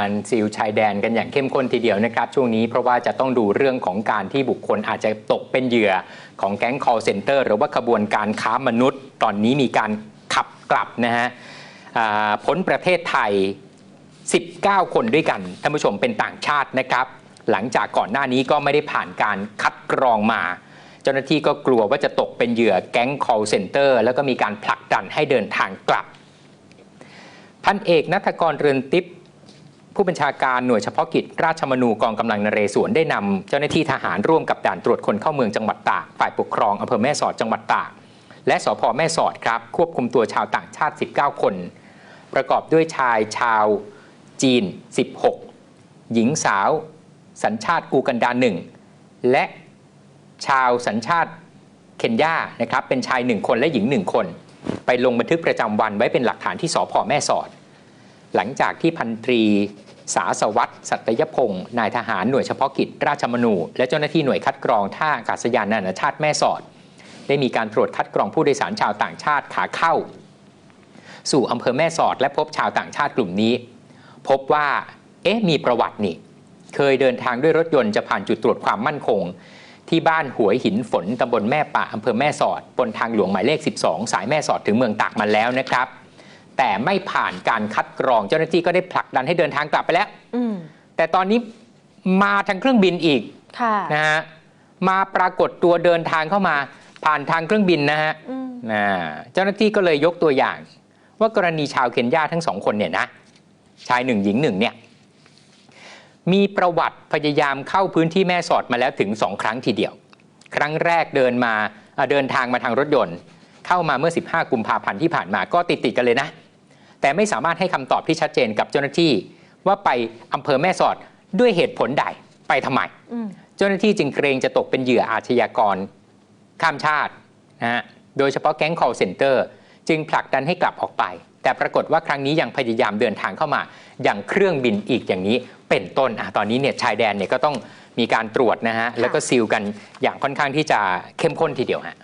การซีลชายแดนกันอย่างเข้มข้นทีเดียวนะครับ ช่วงนี้เพราะว่าจะต้องดูเรื่องของการที่บุคคลอาจจะตกเป็นเหยื่อของแก๊ง call center หรือว่าขบวนการค้ามนุษย์ ตอนนี้มีการขับกลับนะฮะพ้นประเทศไทย 19 คนด้วยกันท่านผู้ชมเป็นต่างชาตินะครับ หลังจากก่อนหน้านี้ก็ไม่ได้ผ่านการคัดกรองมา เจ้าหน้าที่ก็กลัวว่าจะตกเป็นเหยื่อแก๊ง call center แล้วก็มีการผลักดันให้เดินทางกลับ พันเอกนัทกรเรือนทิพย์ ผู้บัญชาการหน่วยเฉพาะกิจราชมนูกองกำลังนเรศวรได้นำเจ้าหน้าที่ทหารร่วมกับด่านตรวจคนเข้าเมืองจังหวัดตากฝ่ายปกครองอำเภอแม่สอดจังหวัดตาก และสพแม่สอดครับ ควบคุมตัวชาวต่างชาติ 19 คน ประกอบด้วยชายชาว จีน 16 หญิงสาว สัญชาติอูกันดาหนึ่งและชาวสัญชาติเคนยานะครับเป็นชาย1คนและหญิง1คน ไปลงบันทึกประจำวันไว้เป็นหลักฐานที่สพแม่สอด หลังจากที่พันตรี สาสวัตรสัตยพงศ์นายทหารหน่วยเฉพาะกิจราชมนู และเจ้าหน้าที่หน่วยคัดกรองท่าอากาศยานนานาชาติแม่สอด ได้มีการตรวจคัดกรองผู้โดยสารชาวต่างชาติขาเข้า สู่อำเภอแม่สอด และพบชาวต่างชาติกลุ่มนี้ พบว่า เอ๊ะมีประวัตินี่เคยเดินทางด้วยรถยนต์จะผ่านจุดตรวจความมั่นคง ที่บ้านหัวยหินฝนตำบลแม่ป่าอำเภอแม่สอดบนทางหลวงหมายเลข 12 สายแม่สอดถึงเมืองตากมาแล้วนะครับ แต่ไม่ผ่านการคัดกรอง เจ้าหน้าที่ก็ได้ผลักดันให้เดินทางกลับไปแล้วอืมแต่ตอนนี้มาทางเครื่องบินอีกค่ะนะฮะมาปรากฏตัวเดินทางเข้ามา ผ่านทางเครื่องบินนะฮะอืมนะเจ้าหน้าที่ก็เลยยกตัวอย่าง ว่ากรณีชาวเคนยาทั้งสองคนเนี่ยนะชายหนึ่งหญิงหนึ่งเนี่ยมีประวัติพยายามเข้าพื้นที่แม่สอดมาแล้วถึงสองครั้งทีเดียว ครั้งแรกเดินมาเอ่อเดินทางมาทางรถยนต์ เข้ามาเมื่อ 15 กุมภาพันธ์ที่ผ่านมาก็ติดติดๆกันเลยนะ แต่ไม่สามารถให้คำตอบที่ชัดเจนกับเจ้าหน้าที่ ว่าไปอำเภอแม่สอดด้วยเหตุผลใดไปทำไมอืมเจ้าหน้าที่จึงเกรงจะตกเป็นเหยื่ออาชญากร ข้ามชาตินะฮะโดยเฉพาะแก๊ง call center จึงผลักดันให้กลับออกไป แต่ปรากฏว่าครั้งนี้ยังพยายามเดินทางเข้ามา อย่างเครื่องบินอีกอย่างนี้เป็นต้นอะตอนนี้เนี่ยชายแดนเนี่ยก็ต้องมีการตรวจนะฮะแล้วก็ซีลกันอย่างค่อนข้างที่จะเข้มข้นทีเดียวฮะ